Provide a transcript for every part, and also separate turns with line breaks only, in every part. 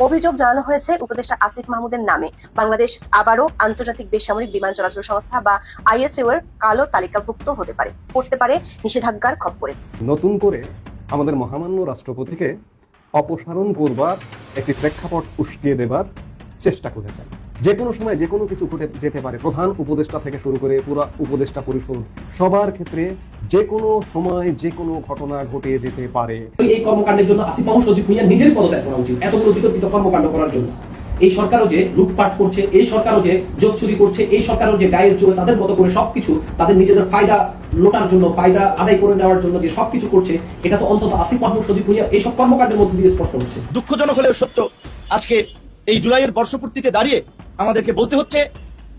অভিযোগ জানানো হয়েছে উপদেষ্টা আসিফ মাহমুদের নামে। বাংলাদেশ আবারও আন্তর্জাতিক বেসামরিক বিমান চলাচল সংস্থা বা আইএসএ এর কালো তালিকাভুক্ত হতে পারে পড়তে পারে নিষেধাজ্ঞার খপ্পরে।
নতুন করে আমাদের মহামান্য রাষ্ট্রপতিকে অপসারণ করবার একটি প্রেক্ষাপট উস্কিয়ে দেবার চেষ্টা করেছেন। যে কোনো সময় যে কোনো কিছু ঘটে যেতে পারে। প্রধান উপদেষ্টা থেকে শুরু করে পুরা উপদেষ্টা পরিষদ। সবার ক্ষেত্রে যে কোনো সময় যে কোনো ঘটনা ঘটে যেতে পারে।
এই কর্মকাণ্ডের জন্য আসিফ মাহমুদ সজীব ভুঁইয়া নিজের পদত্যাগ করা উচিত। এতগুলো বিতর্কিত কর্মকাণ্ড করার জন্য। এই সরকারও যে লুটপাট করছে এই সরকারও যে যোগ চুরি করছে এই সরকারও যে গায়ের জোরে তাদের মতো করে সবকিছু তাদের নিজেদের ফায়দা লোটার জন্য ফায়দা আদায় করে নেওয়ার জন্য যে সবকিছু করছে এটা তো অন্তত আসিফ মাহমুদ সজীব ভুঁইয়া এইসব কর্মকাণ্ডের মধ্যে দিয়ে স্পষ্ট হচ্ছে।
দুঃখজনক হলেও সত্য আজকে এই জুলাইয়ের বর্ষপূর্তিতে দাঁড়িয়ে আমাদেরকে বলতে হচ্ছে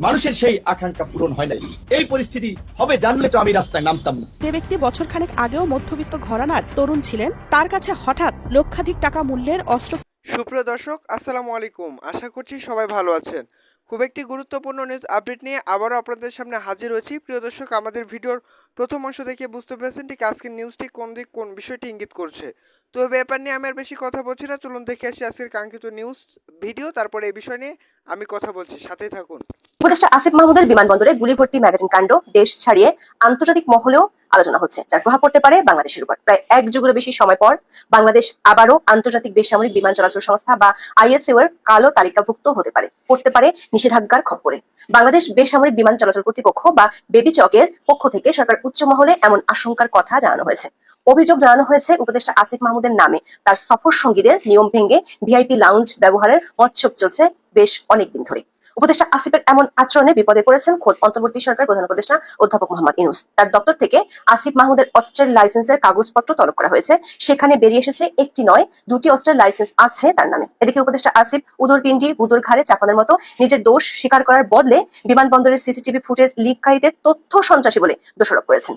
মানুষের সেই আকাঙ্ক্ষা পূরণ হয় নাই। এই পরিস্থিতি হবে জানলে তো আমি রাস্তায় নামতাম না।
যে ব্যক্তি বছরখানেক আগেও মধ্যবিত্ত ঘরানার তরুণ ছিলেন তার কাছে হঠাৎ লক্ষাধিক টাকা মূল্যের অস্ত্র
সুপ্রিয় দর্শক আসসালামু আলাইকুম। আশা করছি সবাই ভালো আছেন। খুব একটি গুরুত্বপূর্ণ নিউজ আপডেট নিয়ে আবারও আপনাদের সামনে হাজির হয়েছি। প্রিয় দর্শক আমাদের ভিডিওর প্রথম অংশ দেখে বুঝতে পেরেছেন ঠিক আজকের নিউজটি কোন দিক কোন বিষয়টি ইঙ্গিত করছে। তো ব্যাপার নিয়ে আমি আর বেশি কথা বলছি না। চলুন দেখে আসি আজকের কাঙ্ক্ষিত নিউজ ভিডিও তারপরে এই বিষয় নিয়ে আমি কথা বলছি। সাথে থাকুন।
উপদেষ্টা আসিফ মাহমুদের বিমানবন্দরে গুলিভর্তি ম্যাগাজিন কাণ্ড, দেশ ছাড়িয়ে আন্তর্জাতিক মহলেও আলোচনা হচ্ছে, যার প্রভাব পড়তে পারে বাংলাদেশের উপর। প্রায় এক যুগের বেশি সময় পর বাংলাদেশ আবারও আন্তর্জাতিক বেসামরিক বিমান চলাচল সংস্থা বা আইএসএও এর কালো তালিকাভুক্ত হতে পারে, পড়তে পারে নিষেধাজ্ঞার খপ্পরে। বাংলাদেশ বেসামরিক বিমান চলাচল কর্তৃপক্ষ বা বেবি চকের পক্ষ থেকে সরকার উচ্চ মহলে এমন আশঙ্কার কথা জানানো হয়েছে। অভিযোগ জানানো হয়েছে উপদেষ্টা আসিফ মাহমুদের নামে। তার সফর সঙ্গীদের নিয়ম ভেঙে ভিআইপি লাউঞ্জ ব্যবহারের মৎসব চলছে বেশ অনেকদিন ধরে উপদেষ্টা আসিফের এমন আচরণে বিপদে পড়েছেন খোদ অন্তর্বর্তী সরকার প্রধান উপদেষ্টা অধ্যাপক মোহাম্মদ ইনুস তার দপ্তর থেকে আসিফ মাহমুদের অস্ত্রের লাইসেন্সের কাগজপত্র তলব করা হয়েছে। সেখানে বেরিয়ে এসেছে একটি নয়, দুটি অস্ত্রের লাইসেন্স আছে তার নামে। এদিকে উপদেষ্টা আসিফ উদর পিন্ডি বুদুর ঘাড়ে চাপানোর মতো নিজের দোষ স্বীকার করার বদলে বিমানবন্দরের সিসিটিভি ফুটেজ লিককারীদের তথ্য সন্ত্রাসী বলে দোষারোপ করেছেন।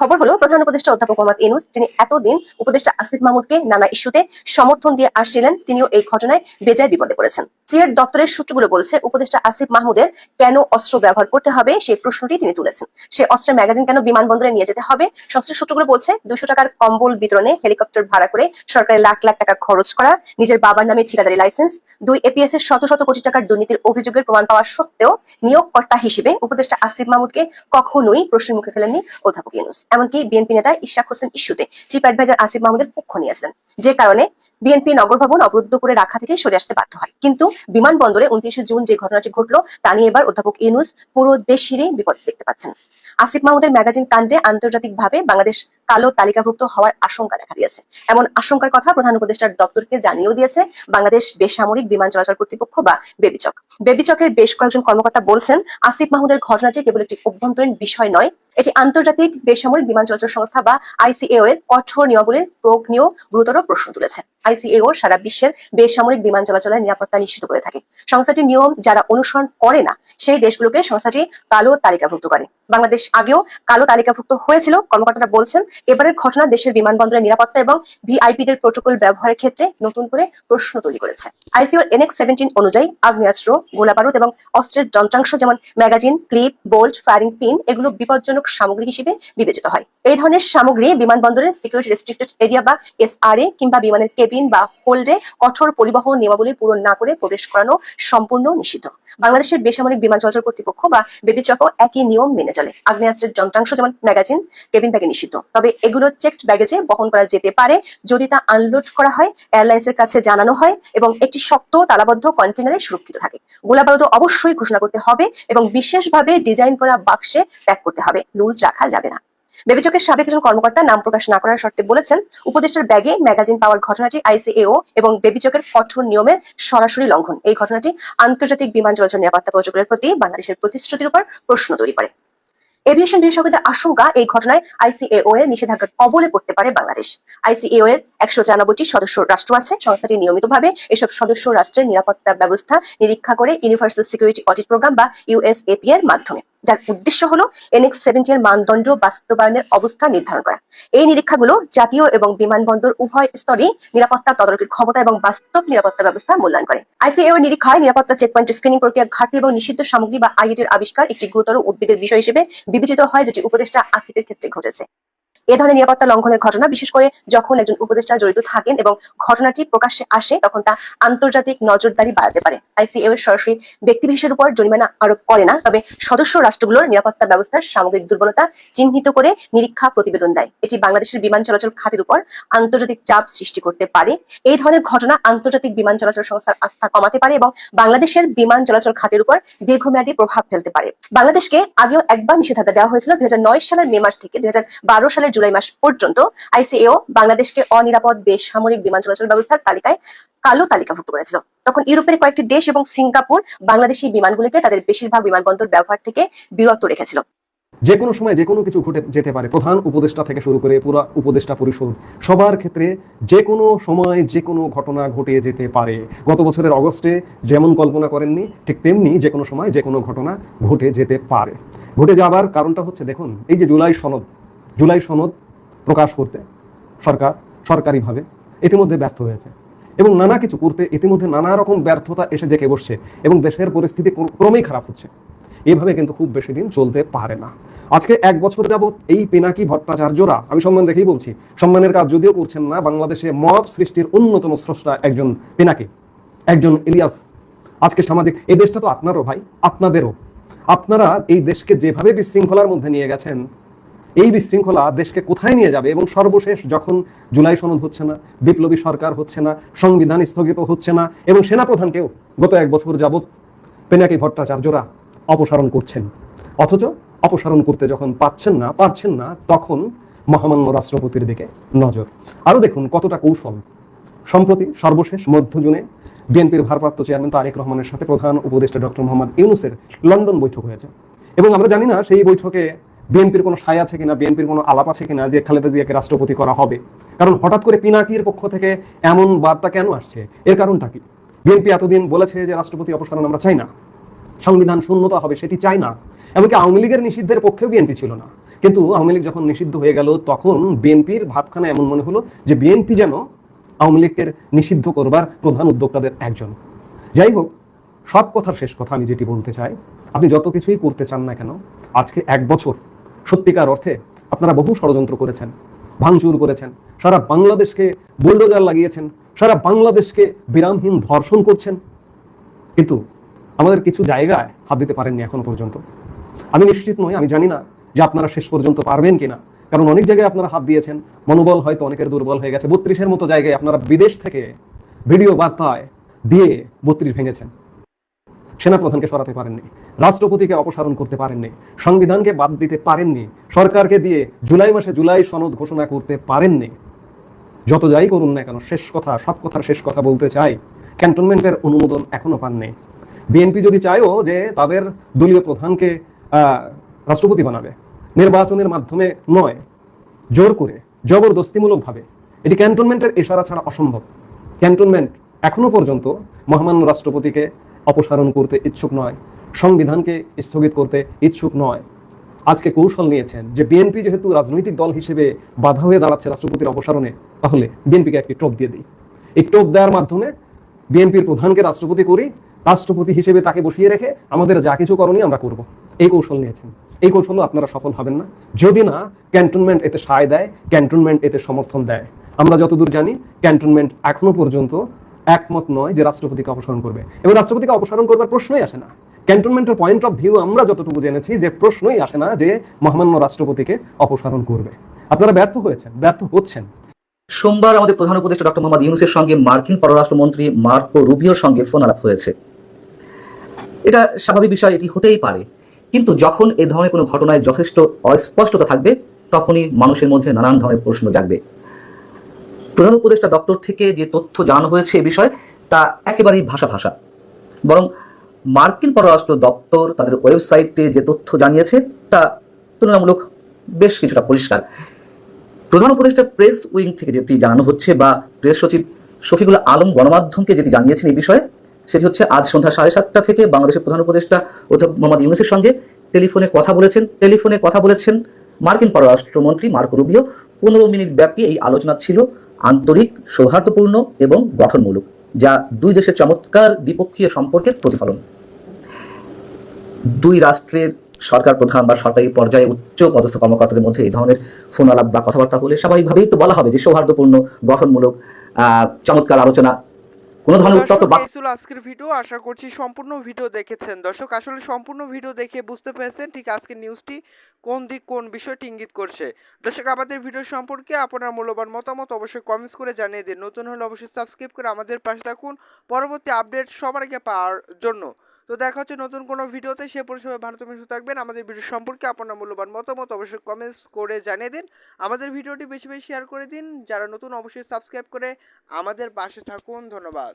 খবর হলো, প্রধান উপদেষ্টা অধ্যাপক মোহাম্মদ ইনুস যিনি এতদিন উপদেষ্টা আসিফ মাহমুদকে নানা ইস্যুতে সমর্থন দিয়ে আসছিলেন, তিনিও এই ঘটনায় বেজায় বিপদে পড়েছেন। সিএর দপ্তরের সূত্রগুলো বলছে, উপদেষ্টা আসিফ মাহমুদের কেন অস্ত্র ব্যবহার করতে হবে, সেই প্রশ্নটি তিনি তুলেছেন। সে অস্ত্রের ম্যাগাজিন কেন বিমানবন্দরে নিয়ে যেতে হবে? সংশ্লিষ্ট সূত্রগুলো বলছে, দুশো টাকার কম্বল বিতরণে হেলিকপ্টার ভাড়া করে সরকারের লাখ লাখ টাকা খরচ করা, নিজের বাবার নামে ঠিকাদারি লাইসেন্স, দুই এপিএস এর শত শত কোটি টাকার দুর্নীতির অভিযোগের প্রমাণ পাওয়া সত্ত্বেও নিয়োগকর্তা হিসেবে উপদেষ্টা আসিফ মাহমুদকে কখনোই প্রশ্নের মুখে ফেলেননি অধ্যাপক ইউনুস। এমনকি বিএনপি নেতা ইশাক হোসেন ইস্যুতে চিফ অ্যাডভাইজার আসিফ মাহমুদের পক্ষ নিয়েছিলেন। যে কারণে বিএনপি নগর ভবন অবরুদ্ধ করে রাখা থেকে সরে আসতে বাধ্য হয়। কিন্তু বিমানবন্দরে উনত্রিশে জুন যে ঘটনাটি ঘটলো, তা নিয়ে এবার অধ্যাপক ইউনুস পুরো দেশেরই বিপদ দেখতে পাচ্ছেন। আসিফ মাহমুদের ম্যাগাজিন কাণ্ডে আন্তর্জাতিকভাবে বাংলাদেশ কালো তালিকাভুক্ত হওয়ার আশঙ্কা দেখা দিয়েছে। এমন আশঙ্কার কথা প্রধান উপদেষ্টার দপ্তরকে জানিয়েও দিয়েছে বাংলাদেশ বেসামরিক বিমান চলাচল কর্তৃপক্ষ বা বেবিচক। বেবিচকের বেশ কয়েকজন কর্মকর্তা বলছেন, আসিফ মাহমুদের ঘটনাটি কেবল একটি অভ্যন্তরীণ বিষয় নয় এটি আন্তর্জাতিক বেসামরিক বিমান চলাচল সংস্থা বা আইসিএও এর কঠোর নিয়মাবলীর প্রয়োগ নিয়েও গুরুতর প্রশ্ন তুলেছে। আইসিএও সারা বিশ্বের বেসামরিক বিমান চলাচলের নিরাপত্তা নিশ্চিত করে থাকে। সংস্থাটির নিয়ম যারা অনুসরণ করে না, সেই দেশগুলোকে সংস্থাটি কালো তালিকাভুক্ত করে। বাংলাদেশ আগেও কালো তালিকাভুক্ত হয়েছিল, কর্মকর্তারা বলছেন, এবারের ঘটনা দেশের বিমানবন্দরের নিরাপত্তা এবং ভিআইপি ভিআইপিদের প্রোটোকল ব্যবহারের ক্ষেত্রে নতুন করে প্রশ্ন তৈরি করেছে। আইসিওর এনএক্স সেভেন্টিন অনুযায়ী আগ্নেয়াস্ত্র, গোলাবারুদ এবং অস্ত্রের যন্ত্রাংশ যেমন magazine, clip, bolt, firing pin, এগুলো বিপজ্জনক সামগ্রী হিসেবে বিবেচিত হয়। এই ধরনের সামগ্রী বিমানবন্দরের সিকিউরিটি রেস্ট্রিক্টেড এরিয়া বা এসআরএ কিংবা বিমানের কেবিন বা হোল্ডে কঠোর পরিবহন নিয়মাবলী পূরণ না করে প্রবেশ করানো সম্পূর্ণ নিষিদ্ধ। বাংলাদেশের বেসামরিক বিমান চলাচল কর্তৃপক্ষ বা বেবিচকও একই নিয়ম মেনে চলে। আগ্নেয়াস্ত্রের যন্ত্রাংশ যেমন ম্যাগাজিন কেবিন ব্যাগে নিষিদ্ধ। তবে এগুলো চেকড ব্যাগেজে বহন করা যেতে পারে যদি তা আনলোড করা হয় এয়ারলাইন্সের কাছে জানানো হয় এবং একটি শক্ত, তালাবদ্ধ কন্টেনারে সুরক্ষিত থাকে। গোলাবারুদ অবশ্যই ঘোষণা করতে হবে এবং বিশেষভাবে ডিজাইন করা বাক্সে প্যাক করতে হবে। লুজ রাখা যাবে না। বেবিচকের সাবেক একজন কর্মকর্তা নাম প্রকাশ না করার শর্তে বলেছেন, উপদেষ্টার ব্যাগে ম্যাগাজিন পাওয়ার ঘটনাটি আইসিএও এবং বেবিচকের কঠোর নিয়মের সরাসরি লঙ্ঘন। এই ঘটনাটি আন্তর্জাতিক বিমান চলাচল নিরাপত্তা প্রটোকলের প্রতি বাংলাদেশের প্রতিশ্রুতির উপর প্রশ্ন তৈরি করে। এভিয়েশন বিশেষজ্ঞদের আশঙ্কা, এই ঘটনায় আইসিএও এর নিষেধাজ্ঞার কবলে পড়তে পারে বাংলাদেশ। আইসিএও এর একশো তিরানব্বইটি সদস্য রাষ্ট্র আছে। সংস্থাটি নিয়মিতভাবে এসব সদস্য রাষ্ট্রের নিরাপত্তা ব্যবস্থা নিরীক্ষা করে ইউনিভার্সাল সিকিউরিটি অডিট প্রোগ্রাম বা ইউএসএপি এর মাধ্যমে। যার উদ্দেশ্য হলো এনএক্স সেভেন্টি এর মানদণ্ড বাস্তবায়নের অবস্থা নির্ধারণ করা। এই নিরীক্ষাগুলো জাতীয় এবং বিমানবন্দর উভয় স্তরে নিরাপত্তা তদারকির ক্ষমতা এবং বাস্তব নিরাপত্তা ব্যবস্থা মূল্যায়ন করে। আইসিএও এর নিরীক্ষায় নিরাপত্তা চেকপয়েন্ট স্ক্রিনিং প্রক্রিয়া ঘাটতি এবং নিষিদ্ধ সামগ্রী বা আইএটির আবিষ্কার একটি গুরুতর উদ্বেগের বিষয় হিসেবে বিবেচিত হয়, যেটি উপদেষ্টা আসিফের ক্ষেত্রে ঘটেছে। এ ধরনের নিরাপত্তা লঙ্ঘনের ঘটনা, বিশেষ করে যখন একজন উপদেষ্টা জড়িত থাকেন এবং ঘটনাটি প্রকাশ্যে আসে, তখন তা আন্তর্জাতিক নজরদারি বাড়াতে পারে। আইসিএও এর সরাসরি ব্যক্তিবিশেষের উপর জরিমানা আরোপ করে না, তবে সদস্য রাষ্ট্রগুলোর নিরাপত্তা ব্যবস্থার সামগ্রিক দুর্বলতা চিহ্নিত করে নিরীক্ষা প্রতিবেদন দেয়। এটি বাংলাদেশের বিমান চলাচল খাতের উপর আন্তর্জাতিক চাপ সৃষ্টি করতে পারে। এই ধরনের ঘটনা আন্তর্জাতিক বিমান চলাচল সংস্থার আস্থা কমাতে পারে এবং বাংলাদেশের বিমান চলাচল খাতের উপর দীর্ঘমেয়াদী প্রভাব ফেলতে পারে। বাংলাদেশকে আগেও একবার নিষেধাজ্ঞা দেওয়া হয়েছিল। দুই হাজার নয় সালের মে মাস থেকে দুই হাজার বারো সালের জুলাই মাস পর্যন্ত আইসিএও বাংলাদেশকে অনিরাপদ বেসামরিক বিমান চলাচল ব্যবস্থার তালিকায় কালো তালিকাভুক্ত করেছিল। তখন ইউরোপের কয়েকটি দেশ এবং সিঙ্গাপুর বাংলাদেশি বিমানগুলিকে তাদের বেশিরভাগ বিমানবন্দর ব্যবহার থেকে বিরত রেখেছিল।
যে কোনো সময় যে কোনো কিছু ঘটে যেতে পারে। প্রধান উপদেষ্টা থেকে শুরু করে পুরো উপদেষ্টা পরিষদ, সবার ক্ষেত্রে যে কোনো সময় যে কোনো ঘটনা ঘটে যেতে পারে। গত বছরের অগস্টে যেমন কল্পনা করেননি, ঠিক তেমনি যে কোনো সময় যে কোনো ঘটনা ঘটে যেতে পারে। ঘটে যাবার কারণটা হচ্ছে, দেখুন, এই যে জুলাই সনদ জুলাই সনদ প্রকাশ করতে সরকার, সরকারিভাবে ইতিমধ্যে ব্যর্থ হয়েছে। এবং নানা কিছু করতে ইতিমধ্যে নানা রকম ব্যর্থতা এসে জেকে বসছে এবং দেশের পরিস্থিতি ক্রমেই খারাপ হচ্ছে। এভাবে কিন্তু খুব বেশি দিন চলতে পারে না। আজকে এক বছর যাবত এই পিনাকি ভট্টাচার্যরা, আমি সম্মান রেখেই বলছি, সম্মানের কাজ যদিও করছেন না, বাংলাদেশে মব সৃষ্টির অন্যতম স্রষ্টা একজন পিনাকি, একজন ইলিয়াস। আজকে সামাজিক এই দেশটা তো আপনারও ভাই, আপনাদেরও। আপনারা এই দেশকে যেভাবে বিশৃঙ্খলার মধ্যে নিয়ে গেছেন এই বিশৃঙ্খলা দেশকে কোথায় নিয়ে যাবে? এবং সর্বশেষ যখন জুলাই সনদ হচ্ছে না, বিপ্লবী সরকার হচ্ছে না, সংবিধান স্থগিত হচ্ছে না, এবং সেনাপ্রধানকেও গত এক বছর যাবত পেনাকি ভট্টাচার্যরা অপসারণ করছেন। অথচ অপসারণ করতে যখন পাচ্ছেন না, পারছেন না, তখন মহামান্য রাষ্ট্রপতির দিকে নজর। আরও দেখুন কতটা কৌশল। সম্প্রতি সর্বশেষ মধ্য জুনে বিএনপির ভারপ্রাপ্ত চেয়ারম্যান তারেক রহমানের সাথে প্রধান উপদেষ্টা ডক্টর মোহাম্মদ ইউনুসের লন্ডন বৈঠক হয়েছে। এবং আমরা জানি না সেই বৈঠকে বিএনপির কোনো সায় আছে কিনা, বিএনপির কোনো আলাপ আছে কিনা যে খালেদা জিয়াকে রাষ্ট্রপতি করা হবে? কারণ হঠাৎ করে পিনাকির পক্ষ থেকে এমন বার্তা কেন আসছে? এর কারণটা কি? বিএনপি এতদিন বলেছে যে রাষ্ট্রপতি অপসারণ আমরা চাই না। সংবিধান শূন্যতা হবে, সেটি চাই না। এমনকি আওয়ামী লীগের নিষিদ্ধের পক্ষেও বিএনপি ছিল না। কিন্তু আওয়ামী লীগ যখন নিষিদ্ধ হয়ে গেল, তখন বিএনপির ভাবখানা এমন মনে হলো যে বিএনপি যেন আওয়ামী লীগের নিষিদ্ধ করবার প্রধান উদ্যোক্তাদের একজন। যাই হোক, সব কথার শেষ কথা আমি যেটি বলতে চাই, আপনি যত কিছুই করতে চান না কেন, আজকে এক বছর সত্যিকার অর্থে আপনারা বহু ষড়যন্ত্র করেছেন, ভাঙচুর করেছেন, সারা বাংলাদেশকে বুলডোজার লাগিয়েছেন, সারা বাংলাদেশকে বিরামহীন ধর্ষণ করছেন। কিন্তু আমাদের কিছু জায়গায় হাত দিতে পারেননি এখনও পর্যন্ত। আমি নিশ্চিত নই, আমি জানি না যে আপনারা শেষ পর্যন্ত পারবেন কিনা। কারণ অনেক জায়গায় আপনারা হাত দিয়েছেন, মনোবল হয়তো অনেকের দুর্বল হয়ে গেছে। বত্রিশের মতো জায়গায় আপনারা বিদেশ থেকে ভিডিও বার্তায় দিয়ে বত্রিশ ভেঙেছেন। সেনাপ্রধানকে সরাতে পারেননি, রাষ্ট্রপতিকে অপসারণ করতে পারেননি, সংবিধানকে বাদ দিতে পারেননি, সরকারকে দিয়ে জুলাই মাসে জুলাই সনদ ঘোষণা করতে পারেননি। যত যাই করুন না কেন, শেষ কথা, সব কথার শেষ কথা বলতে চাই, ক্যান্টনমেন্টের অনুমোদন এখনও পাননি। বিএনপি যদি চায়ও যে তাদের দলীয় প্রধানকে রাষ্ট্রপতি বানাবে, নির্বাচনের মাধ্যমে নয়, জোর করে, জবরদস্তিমূলকভাবে, এটি ক্যান্টনমেন্টের ইশারা ছাড়া অসম্ভব। ক্যান্টনমেন্ট এখনও পর্যন্ত মহামান্য রাষ্ট্রপতিকে অপসারণ করতে ইচ্ছুক নয়, সংবিধানকে স্থগিত করতে ইচ্ছুক নয়। আজকে কৌশল নিয়েছেন যে বিএনপি যেহেতু রাজনৈতিক দল হিসেবে বাধা হয়ে দাঁড়াচ্ছে রাষ্ট্রপতির অপসারণে, তাহলে বিএনপিকে একটি টোপ দিয়ে দিই। এই টোপ দেওয়ার মাধ্যমে বিএনপির প্রধানকে রাষ্ট্রপতি করি, রাষ্ট্রপতি হিসেবে তাকে বসিয়ে রেখে আমাদের যা কিছু করণীয় আমরা করব। এই কৌশল নিয়েছেন। এই কৌশলও আপনারা সফল হবেন না। যদি না, ক্যান্টনমেন্ট এতে সায় দেয়, ক্যান্টনমেন্ট এতে সমর্থন দেয়। আমরা যতদূর জানি, ক্যান্টনমেন্ট এখনও পর্যন্ত একমত নয় যে রাষ্ট্রপতিকে অপসারণ করবে। এবং রাষ্ট্রপতিকে অপসারণ করবার প্রশ্নই আসে না। ক্যান্টনমেন্টের পয়েন্ট অফ ভিউ আমরা যতটুকু জেনেছি যে প্রশ্নই আসে না যে মহামান্য রাষ্ট্রপতিকে অপসারণ করবে। আপনারা ব্যর্থ হয়েছেন, ব্যর্থ হচ্ছেন।
সোমবার আমাদের প্রধান উপদেষ্টা ডক্টর মোহাম্মদ ইউনুসের সঙ্গে মার্কিন পররাষ্ট্রমন্ত্রী মার্কো রুবিওর সঙ্গে ফোন আলাপ হয়েছে। এটা স্বাভাবিক বিষয়, এটি হতেই পারে। কিন্তু যখন এ ধরনের কোনো ঘটনায় যথেষ্ট অস্পষ্টতা থাকবে, তখনই মানুষের মধ্যে নানান ধরনের প্রশ্ন জাগবে। প্রধান উপদেষ্টা দপ্তর থেকে যে তথ্য জানানো হয়েছে এ বিষয়ে, তা একেবারেই ভাষা ভাষা। বরং মার্কিন পররাষ্ট্র দপ্তর তাদের ওয়েবসাইটে যে তথ্য জানিয়েছে, তা তুলনামূলক বেশ কিছুটা পরিষ্কার। প্রধান উপদেষ্টা প্রেস উইং থেকে যেটি জানানো হচ্ছে বা প্রেস সচিব শফিকুল আলম গণমাধ্যমকে যেটি জানিয়েছেন এই বিষয়ে, সেটি হচ্ছে, আজ সন্ধ্যা সাড়ে সাতটা থেকে বাংলাদেশের প্রধান উপদেষ্টা অধ্যাপক মোহাম্মদ ইউনুসের সঙ্গে টেলিফোনে কথা বলেছেন। টেলিফোনে কথা বলেছেন মার্কিন পররাষ্ট্রমন্ত্রী মার্কো রুবিও। পনেরো মিনিট ব্যাপী এই আলোচনা ছিল। আন্তরিক, সৌহার্দ্যপূর্ণ এবং গঠনমূলক, যা দুই দেশের চমৎকার দ্বিপক্ষীয় সম্পর্কের প্রতিফলন। দুই রাষ্ট্রের সরকার প্রধান বা সরকারি পর্যায়ে উচ্চ পদস্থ কর্মকর্তাদের মধ্যে এই ধরনের ফোন আলাপ বা কথাবার্তা হলে স্বাভাবিকভাবেই তো বলা হবে যে সৌহার্দ্যপূর্ণ, গঠনমূলক চমৎকার আলোচনা কোনো ধরনের উত্তপ্ত
ছিল আজকের ভিডিও। আশা করছি সম্পূর্ণ ভিডিও দেখেছেন। দর্শক আসলে সম্পূর্ণ ভিডিও দেখে বুঝতে পেরেছেন ঠিক আজকের নিউজটি কোন দিক কোন বিষয়টি ইঙ্গিত করছে। দর্শক আমাদের ভিডিও সম্পর্কে আপনার মূল্যবান মতামত অবশ্যই কমেন্টস করে জানিয়ে দিন। নতুন হলে অবশ্যই সাবস্ক্রাইব করে আমাদের পাশে থাকুন। পরবর্তী আপডেট সবার আগে পাওয়ার জন্য। তো দেখা হচ্ছে নতুন কোনো ভিডিওতে, সে পরিষেবা ভারতের সুস্থ থাকবেন। আমাদের ভিডিও সম্পর্কে আপনার মূল্যবান মতামত অবশ্যই কমেন্টস করে জানিয়ে দিন। আমাদের ভিডিওটি বেশি বেশি শেয়ার করে দিন। যারা নতুন, অবশ্যই সাবস্ক্রাইব করে আমাদের পাশে থাকুন। ধন্যবাদ।